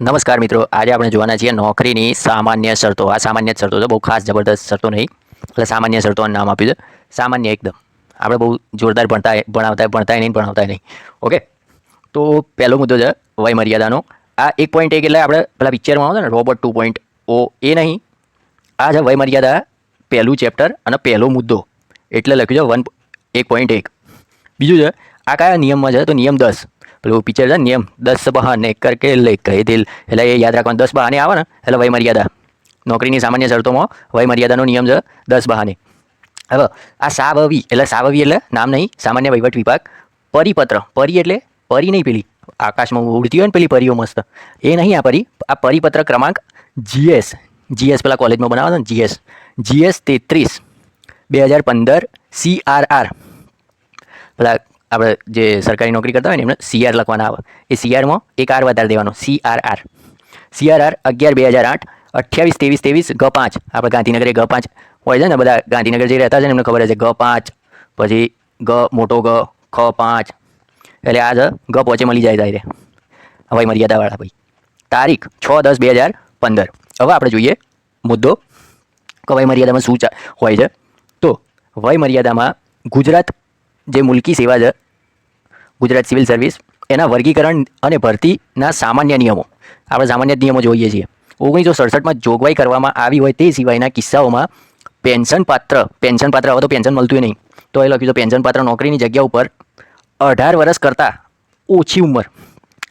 નમસ્કાર મિત્રો. આજે આપણે જોવાના છીએ નોકરીની સામાન્ય શરતો. આ સામાન્ય જ શરતો છે બહુ ખાસ જબરદસ્ત શરતો નહીં. એટલે સામાન્ય શરતોનું નામ આપ્યું છે. સામાન્ય એકદમ. આપણે બહુ જોરદાર ભણતા ભણાવતા ભણતા નહીં, ભણાવતા નહીં. ઓકે? તો પહેલો મુદ્દો છે વય મર્યાદાનો આ એક પોઈન્ટ એક એટલે આપણે પેલા પિક્ચરમાં આવતા ને રોબોટ ટુ પોઈન્ટ ઓ, એ નહીં. આ છે વય મર્યાદા પહેલું ચેપ્ટર અને પહેલો મુદ્દો. એટલે લખ્યું છે વન એક પોઈન્ટ એક. બીજું છે, આ કયા નિયમમાં છે? તો નિયમ દસ. પેલું પિક્ચર છે નિયમ દસ બહાને કરકે લે કહી દિલ. એટલે એ યાદ રાખવાનું, દસ બહાને આવે ને, એટલે વય મર્યાદા. નોકરીની સામાન્ય શરતોમાં વય મર્યાદાનો નિયમ છે દસ બહાને. હવે, આ સાવવી, એટલે સાવવી એટલે નામ નહીં, સામાન્ય વહીવટ વિભાગ. પરિપત્ર, પરી એટલે પરી નહીં પેલી. આકાશમાં ઉડતી હોય ને પેલી પરીઓ મસ્ત. એ નહીં આ પરી, આ પરિપત્ર ક્રમાંક જીએસ જીએસ પેલા કોલેજમાં બનાવે છે ને જીએસ જીએસ તેત્રીસ, બે હજાર પંદર સીઆરઆર પેલા આપણે જે સરકારી નોકરી કરતા હોય ને એમને સીઆર લખવાના આવે. એ સીઆરમાં એક આર વધારે દેવાનો. સીઆરઆર સીઆરઆર અગિયાર બે હજાર આઠ, અઠ્યાવીસ, ત્રેવીસ ત્રેવીસ, ગ પાંચ. આપણે ગાંધીનગર ગ પાંચ હોય છે ને, બધા ગાંધીનગર જે રહેતા છે ને, એમને ખબર છે ગ પાંચ, પછી ગ, મોટો ગ, ખ પાંચ. એટલે આ જ ગ પહોંચે મળી જાય તારે હવે મર્યાદાવાળા ભાઈ. તારીખ છ દસ બે હજાર પંદર. હવે આપણે જોઈએ મુદ્દો. કે વય મર્યાદામાં શું હોય છે. તો વય મર્યાદામાં ગુજરાત જે મુલકી સેવા છે ગુજરાત સિવિલ સર્વિસ, એના વર્ગીકરણ અને ભરતીના સામાન્ય નિયમો. આપણે સામાન્ય નિયમો જોઈએ છીએ. ઓગણીસો સડસઠમાં જોગવાઈ કરવામાં આવી હોય તે સિવાયના કિસ્સાઓમાં પેન્શન પાત્ર પેન્શન પાત્ર હવે તો પેન્શન મળતું નહીં. તો એ લખ્યું તો પેન્શન પાત્ર નોકરીની જગ્યા ઉપર અઢાર વર્ષ કરતાં ઓછી ઉંમર.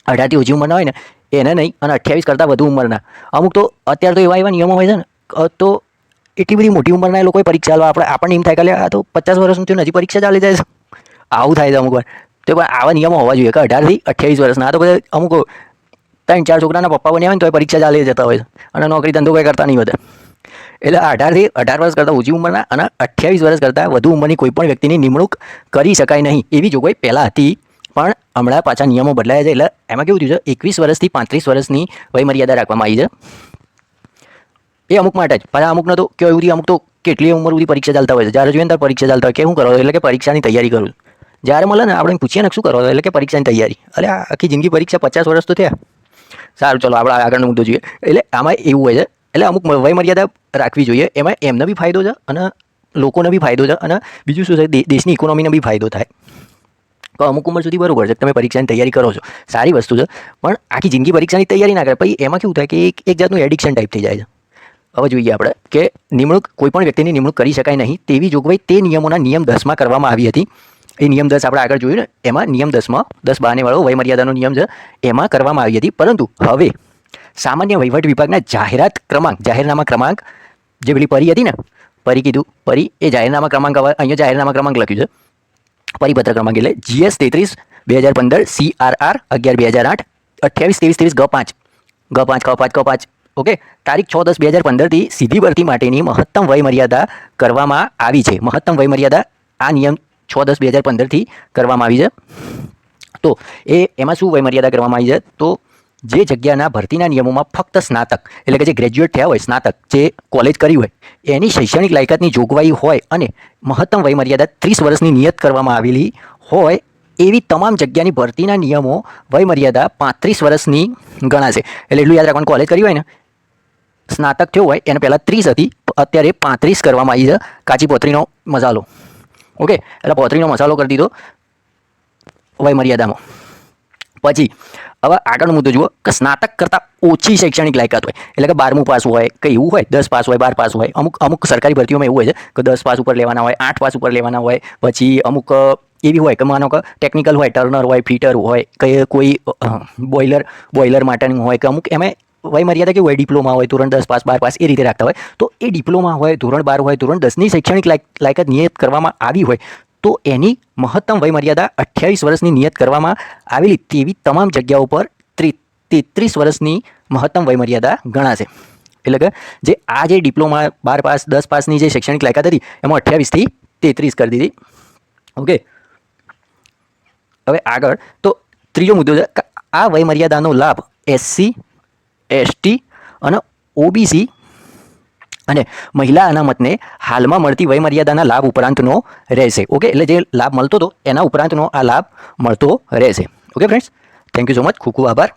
અઢારથી ઓછી ઉંમરના હોય ને, એને નહીં, અને અઠ્યાવીસ કરતાં વધુ ઉંમરના. અમુક તો અત્યારે તો એવા એવા નિયમો હોય છે ને તો એટલી બધી મોટી ઉંમરના એ લોકોએ પરીક્ષા આપણે આપણને એમ થાય કે આ તો પચાસ વર્ષનું થયું હજી પરીક્ષા ચાલી જાય છે. આવું થાય છે અમુક વાર. તો પણ આવા નિયમો હોવા જોઈએ કે અઢારથી અઠ્યાવીસ વર્ષના. તો બધા અમુક ત્રણ ચાર છોકરાના પપ્પા બન્યા હોય ને તો પરીક્ષા ચાલી જતા હોય છે. અને નોકરી ધંધો કંઈ કરતા નહીં હોતા એટલે અઢારથી અઢાર વર્ષ કરતાં ઓછી ઉંમરના અને અઠ્યાવીસ વર્ષ કરતાં વધુ ઉંમરની કોઈ પણ વ્યક્તિની નિમણૂક કરી શકાય નહીં. એવી જોગવાઈ પહેલાં હતી, પણ હમણાં પાછા નિયમો બદલાયા છે. એટલે એમાં કેવું થયું છે? એકવીસ વર્ષથી પાંત્રીસ વર્ષની વયમર્યાદા રાખવામાં આવી છે. એ અમુક માટે જ. પાછા અમુકનો તો કેવું અમુક તો કેટલી ઉંમર સુધી પરીક્ષા ચાલતા હોય છે. જ્યારે જોઈએ ત્યારે પરીક્ષા ચાલતા હોય. કે હું કરો? એટલે કે પરીક્ષાની તૈયારી કરું. જ્યારે મળે ને આપણે પૂછીએ ને શું કરો? એટલે કે પરીક્ષાની તૈયારી. અરે આખી જિંદગી પરીક્ષા પચાસ વર્ષ તો થયા. સારું, ચલો, આપણે આગળનો મુદ્દો જોઈએ. એટલે આમાં એવું હોય છે, એટલે અમુક વયમર્યાદા રાખવી જોઈએ. એમાં એમને બી ફાયદો છે અને લોકોને બી ફાયદો છે અને બીજું શું છે દેશની ઇકોનોમીને બી ફાયદો થાય. તો અમુક ઉંમર સુધી બરોબર છે તમે પરીક્ષાની તૈયારી કરો છો. સારી વસ્તુ છે, પણ આખી જિંદગી પરીક્ષાની તૈયારી ના કરે પછી એમાં કેવું થાય કે એક એક જાતનું એડિક્શન ટાઈપ થઈ જાય છે. હવે જોઈએ આપણે કે નિમણૂક કોઈપણ વ્યક્તિની નિમણૂક કરી શકાય નહીં. તેવી જોગવાઈ તે નિયમોના નિયમ દસમાં કરવામાં આવી હતી. એ નિયમ દસ આપણે આગળ જોયું ને, એમાં નિયમ દસમાં દસ બાને વાળો વયમર્યાદાનો નિયમ છે, એમાં કરવામાં આવી હતી. પરંતુ હવે સામાન્ય વહીવટ વિભાગના જાહેરાત ક્રમાંક, જાહેરનામા ક્રમાંક જે પેલી પરી હતી ને, પરી કીધું, પરી એ જાહેરનામા ક્રમાંક અહીંયા જાહેરનામા ક્રમાંક લખ્યું છે. પરિપત્ર ક્રમાંક એટલે જીએસ તેત્રીસ બે હજાર પંદર સી આર આર અગિયાર બે હજાર આઠ અઠ્યાવીસ ત્રેવીસ ત્રેવીસ ગ પાંચ. ગ પાંચ ક પાંચ ક પાંચ. ઓકે? તારીખ છ દસ બે હજાર પંદરથી સીધી ભરતી માટેની મહત્તમ વયમર્યાદા કરવામાં આવી છે. મહત્તમ વયમર્યાદા આ નિયમ છ દસ બે હજાર પંદરથી કરવામાં આવી છે. તો એ એમાં શું વયમર્યાદા કરવામાં આવી છે? તો જે જગ્યાના ભરતીના નિયમોમાં ફક્ત સ્નાતક, એટલે કે જે ગ્રેજ્યુએટ થયા હોય, સ્નાતક, જે કોલેજ કરી હોય, એની શૈક્ષણિક લાયકાતની જોગવાઈ હોય અને મહત્તમ વયમર્યાદા ત્રીસ વર્ષની નિયત કરવામાં આવેલી હોય, એવી તમામ જગ્યાની ભરતીના નિયમો વયમર્યાદા પાંત્રીસ વર્ષની ગણાશે. એટલે એટલું યાદ રાખવાનું કોલેજ કરી હોય ને, સ્નાતક થયો હોય, એને પહેલાં ત્રીસ હતી, અત્યારે પાંત્રીસ કરવામાં આવી છે. કાચી પોતરીનો મસાલો. ઓકે? એટલે પોતરીનો મસાલો કરી દીધો. વય મર્યાદામાં. પછી, હવે આગળનો મુદ્દો જુઓ, કે સ્નાતક કરતાં ઓછી શૈક્ષણિક લાયકાત હોય. એટલે કે બારમું પાસ હોય, કે એવું હોય, દસ પાસ હોય, બાર પાસ હોય. અમુક અમુક સરકારી ભરતીઓમાં એવું હોય છે, કે દસ પાસ ઉપર લેવાના હોય, આઠ પાસ ઉપર લેવાના હોય. પછી અમુક એવી હોય કે માનો કે ટેકનિકલ હોય, ટર્નર હોય, ફીટર હોય, કે કોઈ બોઇલર બોઇલર માટેનું હોય, કે અમુક એમાં વય મર્યાદા કેવું હોય? ડિપ્લોમા હોય, ધોરણ દસ પાસ, બાર પાસ, એ રીતે રાખતા હોય. તો એ ડિપ્લોમા હોય, ધોરણ બાર હોય, ધોરણ દસની શૈક્ષણિક લાયક, લાયકાત નિયત કરવામાં આવી હોય, તો એની મહત્તમ વયમર્યાદા અઠ્યાવીસ વર્ષની નિયત કરવામાં આવેલી તેવી તમામ જગ્યાઓ પર ત્રી, તેત્રીસ વર્ષની મહત્તમ વયમર્યાદા ગણાશે. એટલે કે જે આ જે ડિપ્લોમા બાર પાસ, દસ પાસની જે શૈક્ષણિક લાયકાત હતી, એમાં અઠ્યાવીસથી તેત્રીસ કરી દીધી. ઓકે. હવે આગળ, તો ત્રીજો મુદ્દો છે, આ વયમર્યાદાનો લાભ એસસી એસટી અને ઓબીસી અને મહિલા અનામતને હાલમાં મળતી વયમર્યાદાના લાભ ઉપરાંતનો રહેશે. ઓકે? એટલે જે લાભ મળતો હતો, એના ઉપરાંતનો આ લાભ મળતો રહેશે. Okay friends thank you so much ખૂબ ખૂબ આભાર.